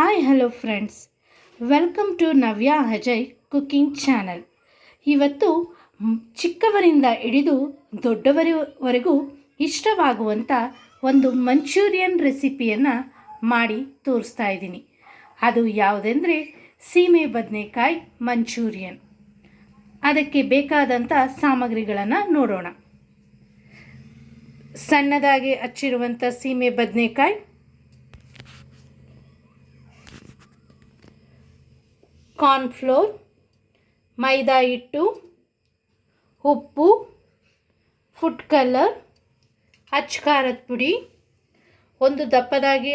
Hi hello friends welcome to Navya Ajay cooking channel ಇವತ್ತು ಚಿಕ್ಕವರಿಂದ ಹಿಡಿದು ದೊಡ್ಡವರವರೆಗೂ ಇಷ್ಟವಾಗುವಂಥ ಒಂದು ಮಂಚೂರಿಯನ್ ರೆಸಿಪಿಯನ್ನು ಮಾಡಿ ತೋರಿಸ್ತಾ ಇದ್ದೀನಿ. ಅದು ಯಾವುದೆಂದರೆ ಸೀಮೆ ಬದನೆಕಾಯಿ ಮಂಚೂರಿಯನ್ ಅದಕ್ಕೆ ಬೇಕಾದಂಥ ಸಾಮಗ್ರಿಗಳನ್ನು ನೋಡೋಣ. ಸಣ್ಣದಾಗಿ ಹಚ್ಚಿರುವಂಥ ಸೀಮೆ ಬದನೆಕಾಯಿ ಕಾರ್ನ್ಫ್ಲೋರ್, ಮೈದಾ ಹಿಟ್ಟು, ಉಪ್ಪು, ಫುಡ್ ಕಲರ್, ಅಚ್ಚ ಖಾರದ ಪುಡಿ, ಒಂದು ದಪ್ಪದಾಗಿ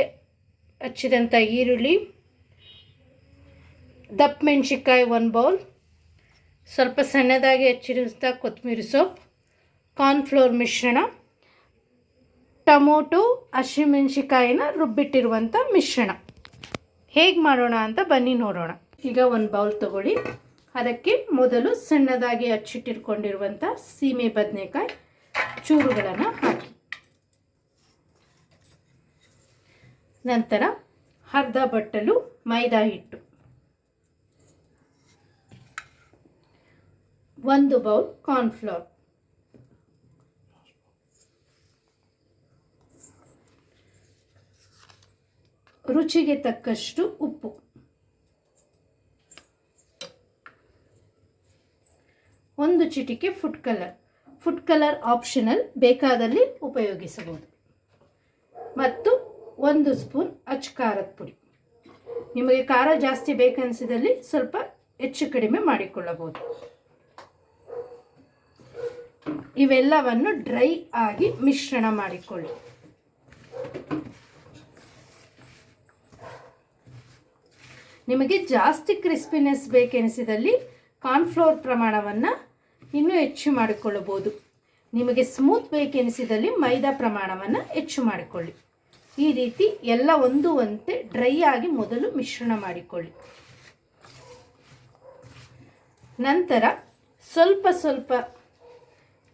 ಹಚ್ಚಿದಂಥ ಈರುಳ್ಳಿ, ದಪ್ಪ ಮೆಣಸಿನ್ಕಾಯಿ ಒಂದು ಬೌಲ್, ಸ್ವಲ್ಪ ಸಣ್ಣದಾಗಿ ಹಚ್ಚಿರುವಂಥ ಕೊತ್ತಂಬರಿ ಸೊಪ್ಪು, ಕಾರ್ನ್ಫ್ಲೋರ್ ಮಿಶ್ರಣ, ಟೊಮೊಟೊ ಹಸಿಮೆಣಸಿಕಾಯಿನ ರುಬ್ಬಿಟ್ಟಿರುವಂಥ ಮಿಶ್ರಣ. ಹೇಗೆ ಮಾಡೋಣ ಅಂತ ಬನ್ನಿ ನೋಡೋಣ. ಈಗ ಒಂದು ಬೌಲ್ ತಗೊಳ್ಳಿ. ಅದಕ್ಕೆ ಮೊದಲು ಸಣ್ಣದಾಗಿ ಹಚ್ಚಿಟ್ಟಿರ್ಕೊಂಡಿರುವಂಥ ಸೀಮೆ ಬದನೆಕಾಯಿ ಚೂರುಗಳನ್ನು ಹಾಕಿ. ನಂತರ ಅರ್ಧ ಬಟ್ಟಲು ಮೈದಾ ಹಿಟ್ಟು. ಒಂದು ಬೌಲ್ ಕಾರ್ನ್ಫ್ಲವರ್ ರುಚಿಗೆ ತಕ್ಕಷ್ಟು ಉಪ್ಪು. ಒಂದು ಚಿಟಿಕೆ food colour food colour optional ಬೇಕಾದಲ್ಲಿ ಉಪಯೋಗಿಸಬಹುದು. ಮತ್ತು ಒಂದು ಸ್ಪೂನ್ ಅಚ್ಚು ಖಾರದ ಪುಡಿ. ನಿಮಗೆ ಖಾರ ಜಾಸ್ತಿ ಬೇಕನ್ನಿಸಿದಲ್ಲಿ ಸ್ವಲ್ಪ ಹೆಚ್ಚು ಕಡಿಮೆ ಮಾಡಿಕೊಳ್ಳಬಹುದು. ಇವೆಲ್ಲವನ್ನು ಡ್ರೈ ಆಗಿ ಮಿಶ್ರಣ ಮಾಡಿಕೊಳ್ಳಿ. ನಿಮಗೆ ಜಾಸ್ತಿ ಕ್ರಿಸ್ಪಿನೆಸ್ ಬೇಕೆನಿಸಿದಲ್ಲಿ ಕಾರ್ನ್ಫ್ಲೋರ್ ಪ್ರಮಾಣವನ್ನು ಇನ್ನೂ ಹೆಚ್ಚು ಮಾಡಿಕೊಳ್ಳಬಹುದು. ನಿಮಗೆ ಸ್ಮೂತ್ ಬೇಕೆನಿಸಿದಲ್ಲಿ ಮೈದಾ ಪ್ರಮಾಣವನ್ನು ಹೆಚ್ಚು ಮಾಡಿಕೊಳ್ಳಿ. ಈ ರೀತಿ ಎಲ್ಲ ಹೊಂದುವಂತೆ ಡ್ರೈ ಆಗಿ ಮೊದಲು ಮಿಶ್ರಣ ಮಾಡಿಕೊಳ್ಳಿ. ನಂತರ ಸ್ವಲ್ಪ ಸ್ವಲ್ಪ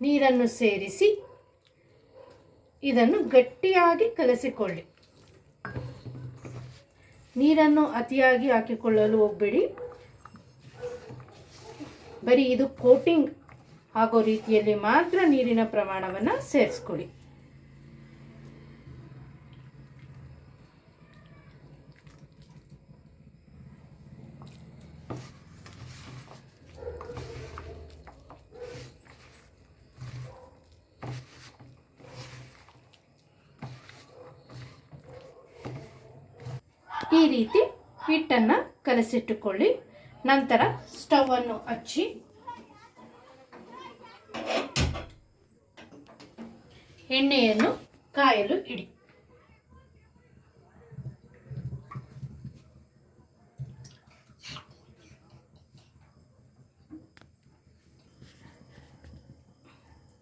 ನೀರನ್ನು ಸೇರಿಸಿ ಇದನ್ನು ಗಟ್ಟಿಯಾಗಿ ಕಲಸಿಕೊಳ್ಳಿ. ನೀರನ್ನು ಅತಿಯಾಗಿ ಹಾಕಿಕೊಳ್ಳಲು ಹೋಗಬೇಡಿ. ಬರೀ ಇದು ಕೋಟಿಂಗ್ ಆಗೋ ರೀತಿಯಲ್ಲಿ ಮಾತ್ರ ನೀರಿನ ಪ್ರಮಾಣವನ್ನು ಸೇರಿಸ್ಕೊಳ್ಳಿ. ಈ ರೀತಿ ಹಿಟ್ಟನ್ನು ಕಲಸಿಟ್ಟುಕೊಳ್ಳಿ. ನಂತರ ಸ್ಟವನ್ನು ಹಚ್ಚಿ ಎಣ್ಣೆಯನ್ನು ಕಾಯಲು ಇಡಿ.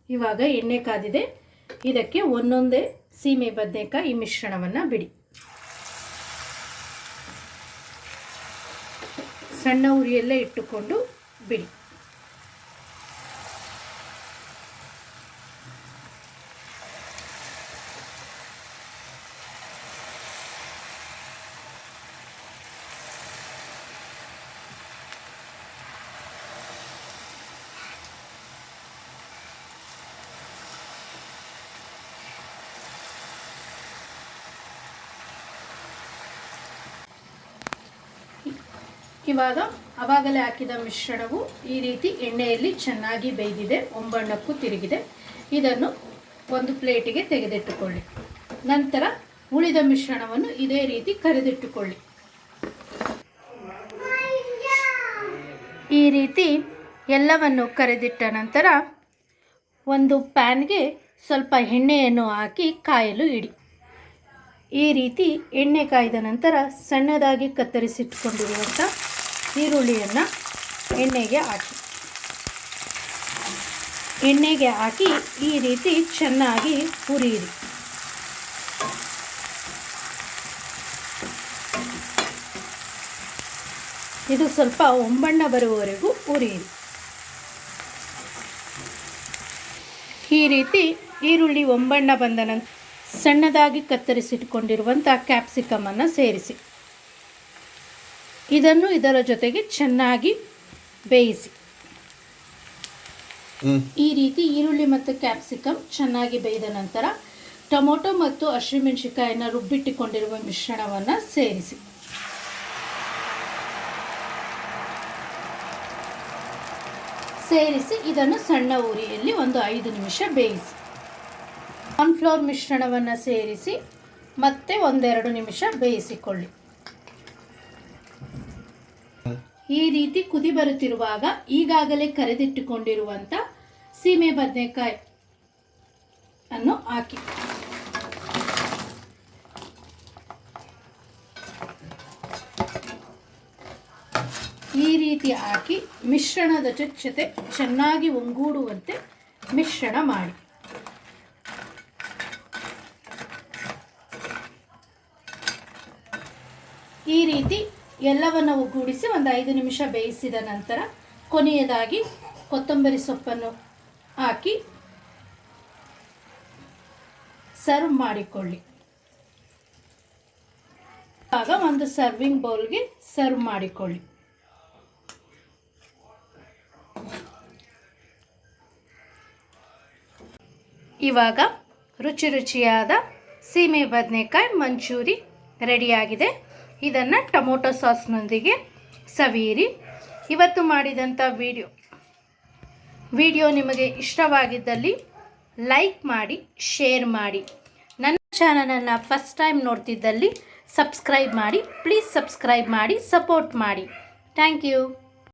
ಇವಾಗ ಎಣ್ಣೆ ಕಾದಿದೆ. ಇದಕ್ಕೆ ಒಂದೊಂದೇ ಸೀಮೆ ಬದನೆಕಾಯಿ ಈ ಮಿಶ್ರಣವನ್ನು ಬಿಡಿ. ಸಣ್ಣ ಉರಿಯಲ್ಲೇ ಇಟ್ಟುಕೊಂಡು ಬಿಡಿ. ಇವಾಗ ಅವಾಗಲೇ ಹಾಕಿದ ಮಿಶ್ರಣವು ಈ ರೀತಿ ಎಣ್ಣೆಯಲ್ಲಿ ಚೆನ್ನಾಗಿ ಬೇಯ್ದಿದೆ, ಒಂಬಣ್ಣಕ್ಕೂ ತಿರುಗಿದೆ. ಇದನ್ನು ಒಂದು ಪ್ಲೇಟಿಗೆ ತೆಗೆದಿಟ್ಟುಕೊಳ್ಳಿ. ನಂತರ ಉಳಿದ ಮಿಶ್ರಣವನ್ನು ಇದೇ ರೀತಿ ಕರೆದಿಟ್ಟುಕೊಳ್ಳಿ. ಈ ರೀತಿ ಎಲ್ಲವನ್ನು ಕರೆದಿಟ್ಟ ನಂತರ ಒಂದು ಪ್ಯಾನ್ಗೆ ಸ್ವಲ್ಪ ಎಣ್ಣೆಯನ್ನು ಹಾಕಿ ಕಾಯಲು ಇಡಿ. ಈ ರೀತಿ ಎಣ್ಣೆ ಕಾಯ್ದ ನಂತರ ಸಣ್ಣದಾಗಿ ಕತ್ತರಿಸಿಟ್ಕೊಂಡಿರುವಂಥ ಈರುಳ್ಳಿಯನ್ನು ಎಣ್ಣೆಗೆ ಹಾಕಿ. ಎಣ್ಣೆಗೆ ಹಾಕಿ ಈ ರೀತಿ ಚೆನ್ನಾಗಿ ಹುರಿಯಿರಿ. ಇದು ಸ್ವಲ್ಪ ಒಂಬಣ್ಣ ಬರುವವರೆಗೂ ಹುರಿಯಿರಿ. ಈ ರೀತಿ ಈರುಳ್ಳಿ ಒಂಬಣ್ಣ ಬಂದ ನಂತರ ಸಣ್ಣದಾಗಿ ಕತ್ತರಿಸಿಟ್ಕೊಂಡಿರುವಂಥ ಕ್ಯಾಪ್ಸಿಕಮನ್ನು ಸೇರಿಸಿ. ಇದನ್ನು ಇದರ ಜೊತೆಗೆ ಚೆನ್ನಾಗಿ ಬೇಯಿಸಿ. ಈ ರೀತಿ ಈರುಳ್ಳಿ ಮತ್ತು ಕ್ಯಾಪ್ಸಿಕಮ್ ಚೆನ್ನಾಗಿ ಬೇಯ್ದ ನಂತರ ಟೊಮೊಟೊ ಮತ್ತು ಹಸಿಮೆಣಸಿಕಾಯಿನ ರುಬ್ಬಿಟ್ಟುಕೊಂಡಿರುವ ಮಿಶ್ರಣವನ್ನು ಸೇರಿಸಿ. ಸೇರಿಸಿ ಇದನ್ನು ಸಣ್ಣ ಉರಿಯಲ್ಲಿ ಒಂದು ಐದು ನಿಮಿಷ ಬೇಯಿಸಿ. ಕಾರ್ನ್ಫ್ಲೋರ್ ಮಿಶ್ರಣವನ್ನು ಸೇರಿಸಿ ಮತ್ತೆ ಒಂದೆರಡು ನಿಮಿಷ ಬೇಯಿಸಿಕೊಳ್ಳಿ. ಈ ರೀತಿ ಕುದಿ ಬರುತ್ತಿರುವಾಗ ಈಗಾಗಲೇ ಕರೆದಿಟ್ಟುಕೊಂಡಿರುವಂಥ ಸೀಮೆ ಬದನೆಕಾಯಿ ಅನ್ನು ಹಾಕಿ. ಈ ರೀತಿ ಹಾಕಿ ಮಿಶ್ರಣದ ಜೊತೆ ಚೆನ್ನಾಗಿ ಒಂಗೂಡುವಂತೆ ಮಿಶ್ರಣ ಮಾಡಿ. ಈ ರೀತಿ ಎಲ್ಲವನ್ನು ಒಗ್ಗೂಡಿಸಿ ಒಂದು ಐದು ನಿಮಿಷ ಬೇಯಿಸಿದ ನಂತರ ಕೊನೆಯದಾಗಿ ಕೊತ್ತಂಬರಿ ಸೊಪ್ಪನ್ನು ಹಾಕಿ ಸರ್ವ್ ಮಾಡಿಕೊಳ್ಳಿ. ಆಗ ಒಂದು ಸರ್ವಿಂಗ್ ಬೌಲ್ಗೆ ಸರ್ವ್ ಮಾಡಿಕೊಳ್ಳಿ. ಇವಾಗ ರುಚಿ ರುಚಿಯಾದ ಸೀಮೆ ಬದನೆಕಾಯಿ ಮಂಚೂರಿ ರೆಡಿಯಾಗಿದೆ ಇದನ್ನು ಟೊಮೊಟೊ ಸಾಸ್ನೊಂದಿಗೆ ಸವಿಯಿರಿ. ಇವತ್ತು ಮಾಡಿದಂಥ ವಿಡಿಯೋ ವಿಡಿಯೋ ನಿಮಗೆ ಇಷ್ಟವಾಗಿದ್ದಲ್ಲಿ ಲೈಕ್ ಮಾಡಿ, ಶೇರ್ ಮಾಡಿ. ನನ್ನ ಚಾನಲನ್ನು ಫಸ್ಟ್ ಟೈಮ್ ನೋಡ್ತಿದ್ದಲ್ಲಿ ಸಬ್ಸ್ಕ್ರೈಬ್ ಮಾಡಿ, ಪ್ಲೀಸ್ ಸಬ್ಸ್ಕ್ರೈಬ್ ಮಾಡಿ, ಸಪೋರ್ಟ್ ಮಾಡಿ. Thank you.